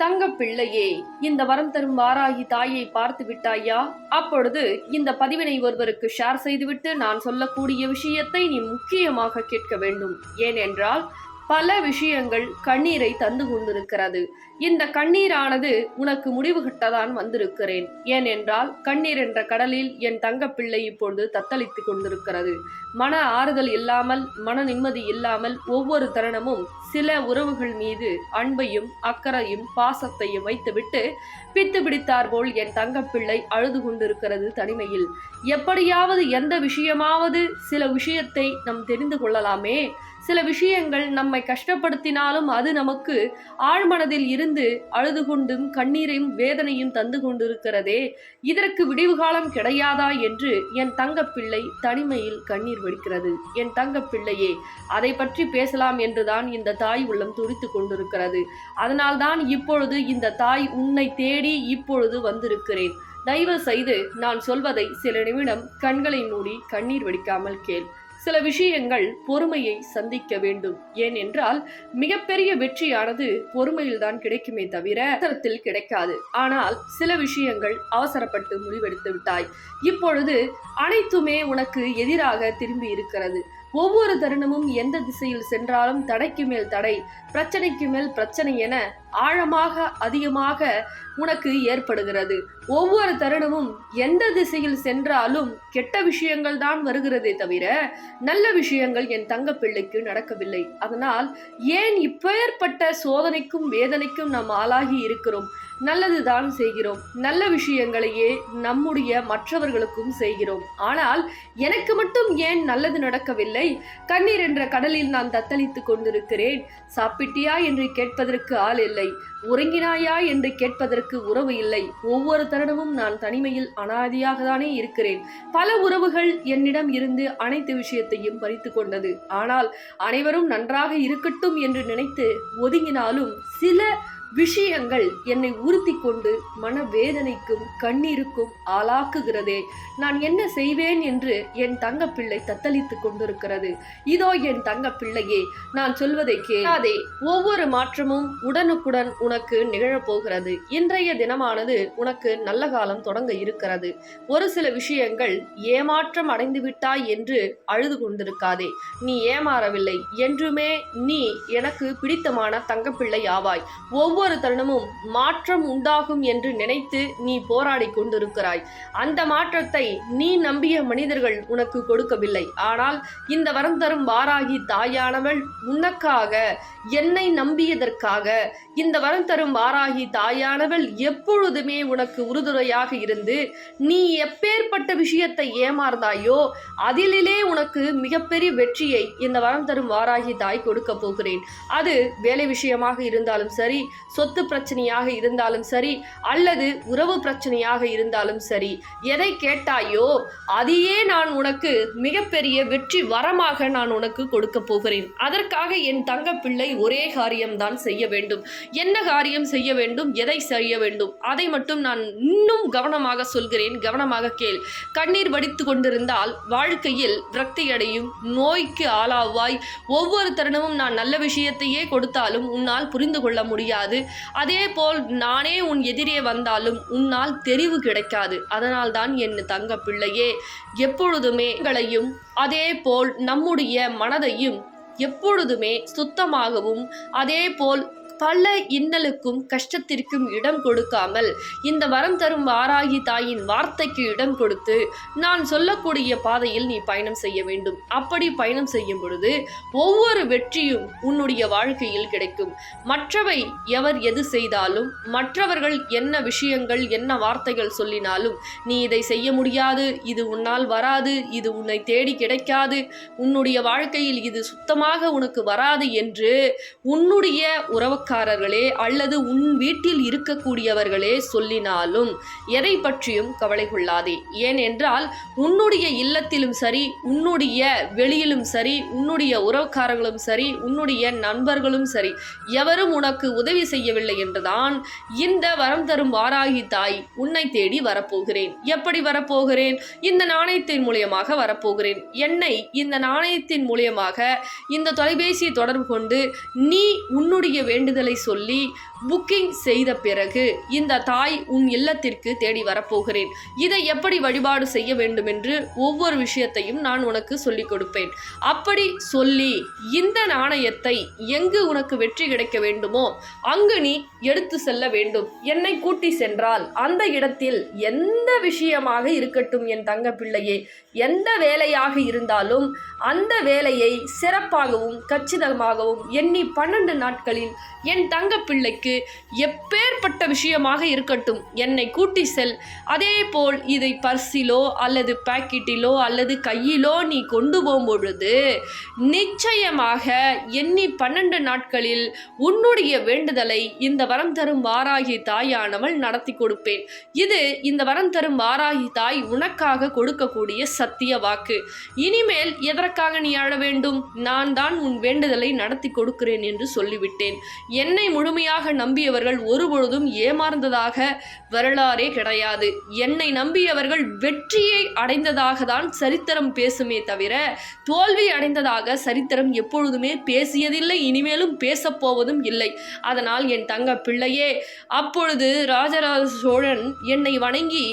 தங்க பிள்ளையே இந்த வரம் தரும் வாராகி தாயை பார்த்து விட்டாயா? அப்பொழுது இந்த பதிவினை ஒருவருக்கு ஷேர் செய்துவிட்டு நான் சொல்லக்கூடிய விஷயத்தை நீ முக்கியமாக கேட்க வேண்டும். ஏனென்றால் பல விஷயங்கள் கண்ணீரை தந்து கொண்டிருக்கிறது. இந்த கண்ணீரானது உனக்கு முடிவு கட்டதான் வந்திருக்கிறேன். ஏனென்றால் கண்ணீர் என்ற கடலில் என் தங்கப்பிள்ளை இப்பொழுது தத்தளித்துக் கொண்டிருக்கிறது. மன ஆறுதல் இல்லாமல் மன நிம்மதி இல்லாமல் ஒவ்வொரு தருணமும் சில உறவுகள் மீது அன்பையும் அக்கறையும் பாசத்தையும் வைத்துவிட்டு பித்து பிடித்தார் போல் என் தங்கப்பிள்ளை அழுது கொண்டிருக்கிறது தனிமையில். எப்படியாவது எந்த விஷயமாவது சில விஷயத்தை நம் தெரிந்து கொள்ளலாமே? சில விஷயங்கள் நம்மை கஷ்டப்படுத்தினாலும் அது நமக்கு ஆழ்மனதில் இருந்து அழுது கொண்டும் கண்ணீரையும் வேதனையும் தந்து கொண்டிருக்கிறதே. இதற்கு விடிவு காலம் கிடையாதா என்று என் தங்கப்பிள்ளை தனிமையில் கண்ணீர் வடிக்கிறது. என் தங்கப்பிள்ளையே அதை பற்றி பேசலாம் என்றுதான் இந்த தாய் உள்ளம் துடித்து கொண்டிருக்கிறது. அதனால்தான் இப்பொழுது இந்த தாய் உன்னை தேடி இப்பொழுது வந்திருக்கிறேன். தயவு செய்து நான் சொல்வதை சில நிமிடம் கண்களை மூடி கண்ணீர் வடிக்காமல் கேள். சில விஷயங்கள் பொறுமையை சந்திக்க வேண்டும். ஏனென்றால் மிகப்பெரிய வெற்றியானது பொறுமையில்தான் கிடைக்குமே தவிர அவசரத்தில் கிடைக்காது. ஆனால் சில விஷயங்கள் அவசரப்பட்டு முடிவெடுத்து விட்டாய். இப்பொழுது அனைத்துமே உனக்கு எதிராக திரும்பி இருக்கிறது. ஒவ்வொரு தருணமும் எந்த திசையில் சென்றாலும் தடைக்கு மேல் தடை பிரச்சனைக்கு மேல் பிரச்சனை என ஆழமாக அதிகமாக உனக்கு ஏற்படுகிறது. ஒவ்வொரு தருணமும் எந்த திசையில் சென்றாலும் கெட்ட விஷயங்கள் தான் வருகிறதே தவிர நல்ல விஷயங்கள் என் தங்க பிள்ளைக்கு நடக்கவில்லை. அதனால் ஏன் இப்பேற்பட்ட சோதனைக்கும் வேதனைக்கும் நாம் ஆளாகி இருக்கிறோம்? நல்லது தான் செய்கிறோம். நல்ல விஷயங்களையே நம்முடைய மற்றவர்களுக்கும் செய்கிறோம். ஆனால் எனக்கு மட்டும் ஏன் நல்லது நடக்கவில்லை? கண்ணீர் என்ற கடலில் நான் தத்தளித்துக் கொண்டிருக்கிறேன். சாப்பிட்டியா? என்று கேட்பதற்கு ஆள் இல்லை. உறங்கினாயா என்று கேட்பதற்கு உறவு இல்லை. ஒவ்வொரு தருணமும் நான் தனிமையில் அனாதியாக தானே இருக்கிறேன். பல உறவுகள் என்னிடம் இருந்து அனைத்து விஷயத்தையும் பறித்து கொண்டது. ஆனால் அனைவரும் நன்றாக இருக்கட்டும் என்று நினைத்து ஒதுங்கினாலும் சில விஷயங்கள் என்னை உறுத்தி கொண்டு மனவேதனைக்கும் கண்ணீருக்கும் ஆளாக்குகிறதே. நான் என்ன செய்வேன் என்று என் தங்கப்பிள்ளை தத்தளித்துக் கொண்டிருக்கிறது. இதோ என் தங்கப்பிள்ளையே நான் சொல்வதை கேளாதே. ஒவ்வொரு மாற்றமும் உடனுக்குடன் உனக்கு நிகழப்போகிறது. இன்றைய தினமானது உனக்கு நல்ல காலம் தொடங்க இருக்கிறது. ஒரு சில விஷயங்கள் ஏமாற்றம் அடைந்து விட்டாய் என்று அழுது கொண்டிருக்காதே. நீ ஏமாறவில்லை. என்றுமே நீ எனக்கு பிடித்தமான தங்கப்பிள்ளை ஆவாய். ஒவ்வொரு ஒவ்வொரு தருணமும் மாற்றம் உண்டாகும் என்று நினைத்து நீ போராடி கொண்டிருக்கிறாய். அந்த மாற்றத்தை நீ நம்பிய மனிதர்கள் உனக்கு கொடுக்கவில்லை. ஆனால் இந்த வரம் தரும் வாராகி தாயானவள் உனக்காக என்னை நம்பியதற்காக இந்த வரம் தரும் வாராகி தாயானவள் எப்பொழுதுமே உனக்கு உறுதுணையாக இருந்து நீ எப்பேற்பட்ட விஷயத்தை ஏமாறுந்தாயோ அதிலே உனக்கு மிகப்பெரிய வெற்றியை இந்த வரம் தரும் வாராகி தாய் கொடுக்க போகிறேன். அது வேலை விஷயமாக இருந்தாலும் சரி சொத்து பிரச்சனையாக இருந்தாலும் சரி அல்லது உறவு பிரச்சனையாக இருந்தாலும் சரி எதை கேட்டாயோ அதையே நான் உனக்கு மிகப்பெரிய வெற்றி வரமாக நான் உனக்கு கொடுக்க போகிறேன். அதற்காக என் தங்கப்பிள்ளை ஒரே காரியம்தான் செய்ய வேண்டும். என்ன காரியம் செய்ய வேண்டும்? எதை செய்ய வேண்டும்? அதை மட்டும் நான் இன்னும் கவனமாக சொல்கிறேன். கவனமாக கேள். கண்ணீர் வடித்து கொண்டிருந்தால் வாழ்க்கையில் விரக்தியடையும் நோய்க்கு ஆளாவாய். ஒவ்வொரு தருணமும் நான் நல்ல விஷயத்தையே கொடுத்தாலும் உன்னால் புரிந்து கொள்ள முடியாது. அதே போல் நானே உன் எதிரே வந்தாலும் உன்னால் தெரிவு கிடைக்காது. அதனால்தான் என் தங்க பிள்ளையே எப்பொழுதுமே எங்களையும் அதே போல் நம்முடைய மனதையும் எப்பொழுதுமே சுத்தமாகவும் அதே போல் பல இன்னலுக்கும் கஷ்டத்திற்கும் இடம் கொடுக்காமல் இந்த வரம் தரும் வாராகி தாயின் வார்த்தைக்கு இடம் கொடுத்து நான் சொல்லக்கூடிய பாதையில் நீ பயணம் செய்ய வேண்டும். அப்படி பயணம் செய்யும் பொழுது ஒவ்வொரு வெற்றியும் உன்னுடைய வாழ்க்கையில் கிடைக்கும். மற்றவை எவர் எது செய்தாலும் மற்றவர்கள் என்ன விஷயங்கள் என்ன வார்த்தைகள் சொல்லினாலும் நீ இதை செய்ய முடியாது இது உன்னால் வராது இது உன்னை தேடி கிடைக்காது உன்னுடைய வாழ்க்கையில் இது சுத்தமாக உனக்கு வராது என்று உன்னுடைய உறவுக்காரர்களே அல்லது உன் வீட்டில் இருக்கக்கூடியவர்களே சொல்லினாலும் எதை பற்றியும் கவலை கொள்ளாதே. ஏனென்றால் உன்னுடைய இல்லத்திலும் சரி உன்னுடைய வெளியிலும் சரி உன்னுடைய உறவுக்காரர்களும் சரி உன்னுடைய நண்பர்களும் சரி எவரும் உனக்கு உதவி செய்யவில்லை என்றுதான் இந்த வரம் தரும் வாராகி தாய் உன்னை தேடி வரப்போகிறேன். எப்படி வரப்போகிறேன்? இந்த நாணயத்தின் மூலியமாக வரப்போகிறேன். என்னை இந்த நாணயத்தின் மூலியமாக இந்த தொலைபேசியை தொடர்பு கொண்டு நீ உன்னுடைய வேண்டுதல் ஆறுதலை சொல்லி புக்கிங் செய்த பிறகு இந்த தாய் உன் இல்லத்திற்கு தேடி வரப்போகிறேன். இதை எப்படி வழிபாடு செய்ய வேண்டும் என்று ஒவ்வொரு விஷயத்தையும் நான் உனக்கு சொல்லிக் கொடுப்பேன். அப்படி சொல்லி இந்த நாணயத்தை எங்கு உனக்கு வெற்றி கிடைக்க வேண்டுமோ அங்கு நீ எடுத்து செல்ல வேண்டும். என்னை கூட்டி சென்றால் அந்த இடத்தில் எந்த விஷயமாக இருக்கட்டும் என் தங்க பிள்ளையே. எந்த வேலையாக இருந்தாலும் அந்த வேலையை சிறப்பாகவும் கச்சிதமாகவும் எண்ணி பன்னெண்டு நாட்களில் என் தங்க பிள்ளைக்கு எப்பேற்பட்ட விஷயமாக இருக்கட்டும் என்னை கூட்டி செல். அதே போல் இதை பர்சிலோ அல்லது பாக்கெட்டிலோ அல்லது கையிலோ நீ கொண்டு போகும்பொழுது நிச்சயமாக எண்ணி பன்னெண்டு நாட்களில் உன்னுடைய வேண்டுதலை இந்த வரம் தரும் வாராகி தாயானவள் நடத்தி கொடுப்பேன். இது இந்த வரம் தரும் வாராகி தாய் உனக்காக கொடுக்கக்கூடிய சத்திய வாக்கு. இனிமேல் எதற்காக நீ அழ வேண்டும்? நான் தான் உன் வேண்டுதலை நடத்தி கொடுக்கிறேன் என்று சொல்லிவிட்டேன். என்னை முழுமையாக நம்பியவர்கள் ஒருபொழுதும் ஏமாறந்ததாக வரலாறே கிடையாது. என்னை நம்பியவர்கள் வெற்றியை அடைந்ததாக தான் சரித்திரம் பேசுமே தவிர தோல்வி அடைந்ததாக சரித்திரம் எப்பொழுதுமே பேசியதில்லை இனிமேலும் பேசப் போவதும் இல்லை. அதனால் என் தங்க பிள்ளையே அப்பொழுது ராஜராஜ சோழன் என்னை வணங்கி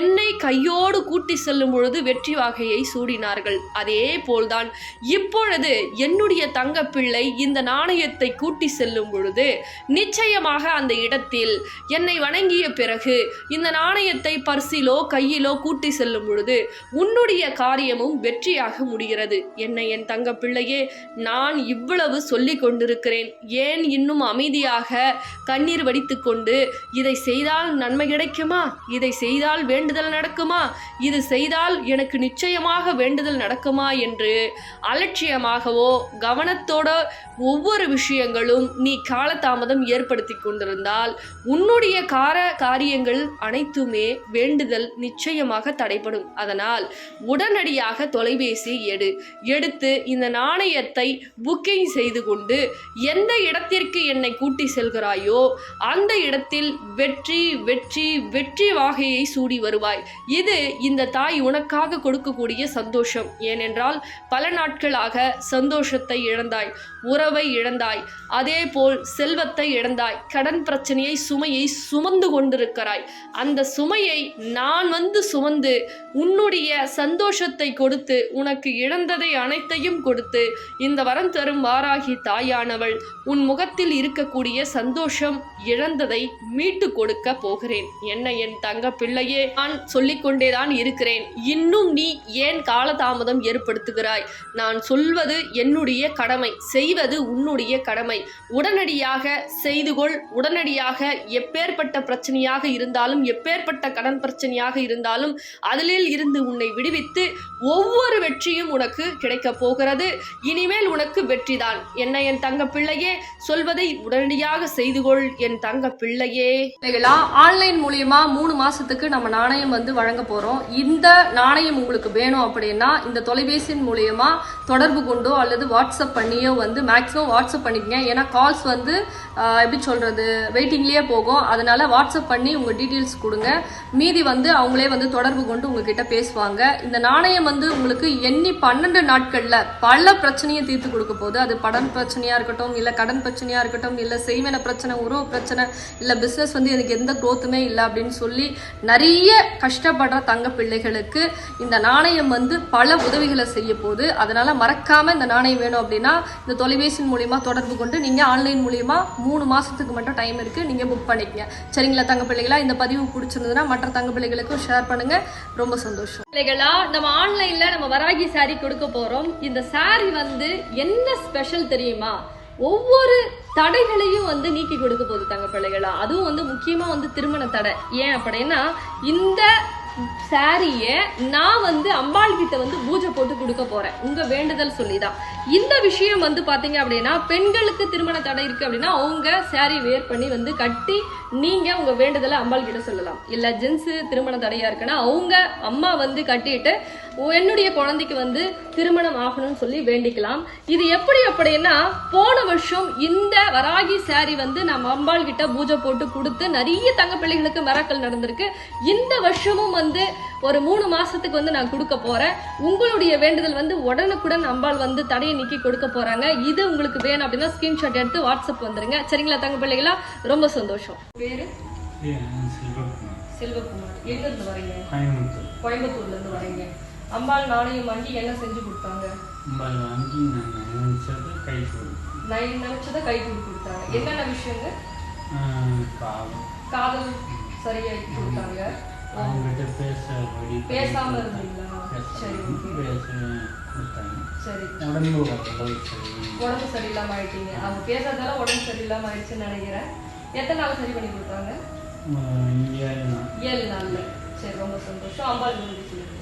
என்னை கையோடு கூட்டி செல்லும் பொழுது வெற்றி வாகையை சூடினார்கள். அதே போல்தான் இப்பொழுது என்னுடைய தங்க பிள்ளை இந்த நாணயத்தை கூட்டி செல்லும் பொழுது நிச்சயமாக அந்த இடத்தில் என்னை வணங்கிய பிறகு இந்த நாணயத்தை பர்சிலோ கையிலோ கூட்டி செல்லும் பொழுது உன்னுடைய காரியமும் வெற்றியாக முடிகிறது. என்னை என் தங்க பிள்ளையே நான் இவ்வளவு சொல்லி கொண்டிருக்கிறேன். ஏன் இன்னும் அமைதியாக கண்ணீர் வடித்துக்கொண்டு இதை செய்தால் நன்மை கிடைக்குமா? இதை செய்தால் வேண்டுதல் நடக்குமா? இது செய்தால் எனக்கு நிச்சயமாக வேண்டுதல் நடக்குமா? என்று அலட்சியமாகவோ கவனத்தோட ஒவ்வொரு விஷயங்களும் நீ காலதாமதம் ஏற்படுத்தி கொண்டிருந்தால் உன்னுடைய கார காரியங்கள் அனைத்துமே வேண்டுதல் நிச்சயமாக தடைப்படும் அதனால் உடனடியாக தொலைபேசி எடு. எடுத்து இந்த நாணயத்தை புக்கிங் செய்து கொண்டு எந்த இடத்திற்கு என்னை கூட்டி செல்கிறாயோ அந்த இடத்தில் வெற்றி வெற்றி வெற்றி வாகையை சூடி வருவாய். இது இந்த தாய் உனக்காக கொடுக்கக்கூடிய சந்தோஷம். ஏனென்றால் பல நாட்களாக சந்தோஷத்தை இழந்தாய் உறவை இழந்தாய் அதே போல் செல்வத்தை இழந்தாய். கடன் பிரச்சனையை சுமையை சுமந்து கொண்டிருக்கிறாய். அந்த சுமையை நான் வந்து சுமந்து உன்னுடைய சந்தோஷத்தை கொடுத்து உனக்கு இழந்ததை அனைத்தையும் கொடுத்து இந்த வரம் தரும் வாராகி தாயானவள் உன் முகத்தில் இருக்கக்கூடிய சந்தோஷம் இழந்ததை மீட்டு கொடுக்க போகிறேன். என்ன என் தங்க பிள்ளையே நான் சொல்லிக்கொண்டேதான் இருக்கிறேன். இன்னும் நீ ஏன் காலதாமதம் ஏற்படுத்துகிறாய்? நான் சொல்வது என்னுடைய கடமை செய்வது உன்னுடைய கடமை. உடனடியாக செய்து கொள் உடனடியாக எப்பேற்பட்ட பிரச்சனையாக இருந்தாலும் எப்பேற்பட்ட கடன் பிரச்சனையாக இருந்தாலும் அதிலில் இருந்து உன்னை விடுவித்து ஒவ்வொரு வெற்றியும் உனக்கு கிடைக்கப் போகிறது. இனிமேல் உனக்கு வெற்றிதான். என்ன என் தங்க பிள்ளையே சொல்வதை உடனடியாக செய்து கொள் என் தங்க பிள்ளையே ஆன்லைன் மூலியமா மூணு மாசத்துக்கு நம்ம நாணயம் வந்து வழங்க போறோம். இந்த நாணயம் உங்களுக்கு வேணும் அப்படின்னா இந்த தொலைபேசியின் மூலியமா தொடர்பு கொண்டோ அல்லது வாட்ஸ்அப் பண்ணியோ வந்து மேக்ஸிமம் வாட்ஸ்அப் பண்ணிக்கங்க. ஏன்னா கால்ஸ் வந்து எப்படி சொல்கிறது வெயிட்டிங்லேயே போகும். அதனால் வாட்ஸ்அப் பண்ணி உங்கள் டீட்டெயில்ஸ் கொடுங்க. மீதி வந்து அவங்களே வந்து தொடர்பு கொண்டு உங்ககிட்ட பேசுவாங்க. இந்த நாணயம் வந்து உங்களுக்கு எண்ணி பன்னெண்டு நாட்களில் பல பிரச்சனையை தீர்த்து கொடுக்க போகுது. அது படம் பிரச்சனையாக இருக்கட்டும் இல்லை கடன் பிரச்சனையாக இருக்கட்டும் இல்லை செய்வன பிரச்சனை உறவு பிரச்சனை இல்லை பிஸ்னஸ் வந்து எனக்கு எந்த growth-உமே இல்லை அப்படின்னு சொல்லி நிறைய கஷ்டப்படுற தங்க பிள்ளைகளுக்கு இந்த நாணயம் வந்து பல உதவிகளை செய்ய போகுது. அதனால் மறக்காமல் இந்த நாணயம் வேணும் அப்படின்னா இந்த தொலைபேசி மூலியமாக தொடர்பு கொண்டு நீங்கள் ஆன்லைன் மூலியமாக மூணு மாதம் மாதத்துக்கு மட்டும் டைம் இருக்கு. நீங்கள் புக் பண்ணிக்கங்க. சரிங்களா தங்க பிள்ளைகளா? இந்த பதிவு பிடிச்சிருந்ததுன்னா மற்ற தங்க பிள்ளைகளுக்கும் ஷேர் பண்ணுங்க. ரொம்ப சந்தோஷம். பிள்ளைகளா நம்ம ஆன்லைனில் நம்ம வராகி saree கொடுக்க போகிறோம் இந்த saree வந்து என்ன ஸ்பெஷல் தெரியுமா? ஒவ்வொரு தடைகளையும் வந்து நீக்கி கொடுக்க போகுது தங்க பிள்ளைகளா. அதுவும் வந்து முக்கியமாக வந்து திருமண தடை. ஏன் அப்படின்னா இந்த சாரியை நான் வந்து அம்பாள் கிட்ட வந்து பூஜை போட்டு கொடுக்க போறேன். உங்க வேண்டுதல் சொல்லிதான். இந்த விஷயம் வந்து பார்த்தீங்க அப்படின்னா பெண்களுக்கு திருமண தடை இருக்கு அப்படின்னா அவங்க சாரி வேர் பண்ணி வந்து கட்டி நீங்க உங்க வேண்டுதலை அம்பாள் கிட்ட சொல்லலாம். இல்ல ஜென்ஸ் திருமண தடையா இருக்குன்னா அவங்க அம்மா வந்து கட்டிட்டு என்னுடைய குழந்தைக்கு வந்து திருமணம் ஆகணும்னு சொல்லி வேண்டிக்கலாம். இது எப்படி அப்படின்னா போன வருஷம் இந்த வராகி சாரி வந்து நம்ம அம்பாள் கிட்ட பூஜை போட்டு கொடுத்து நிறைய தங்க பிள்ளைகளுக்கு மிராக்கள் நடந்திருக்கு. இந்த வருஷமும் வந்து ஒரு மூணு மாசத்துக்கு வந்து நான் கொடுக்க போறேன். உங்களுடைய வேண்டுதல் வந்து உடனுக்குடன் அம்பாள் வந்து தடையை இன்னைக்கு கொடுக்க போறாங்க. இது உங்களுக்கு வேணும் அப்படின்னா ஸ்கிரீன்ஷாட் எடுத்து வாட்ஸ்அப் வந்துருங்க. சரிங்களா தங்க பிள்ளைகளா? ரொம்ப சந்தோஷம். பேரு? செல்வகுமார். எங்க இருந்து வரீங்க? கோயம்புத்தூர். கோயம்புத்தூர்ல இருந்து வரீங்க. அம்பாள் நாணயம் வாங்கி என்ன செஞ்சு கொடுத்தாங்க? அம்பாள் வாங்கி நான் நினைச்சது கை கொடு நான் நினைச்சதை கை தூக்கி கொடுத்தாங்க. என்னென்ன விஷயங்க? காதல். சரியாக்கி கொடுத்தாங்க. அவங்ககிட்ட பேச வழி பேசாம இருந்தீங்களா? சரி சரி. உடம்பு சரியில்லாம ஆயிட்டீங்க. அவங்க பேசாதால உடம்பு சரியில்லாம ஆயிடுச்சுன்னு நினைக்கிறேன். எத்தனை நாள் சரி பண்ணி கொடுத்தாங்க? ஏழு நாள். சரி ரொம்ப சந்தோஷம். அம்பாள் சொல்லுங்க.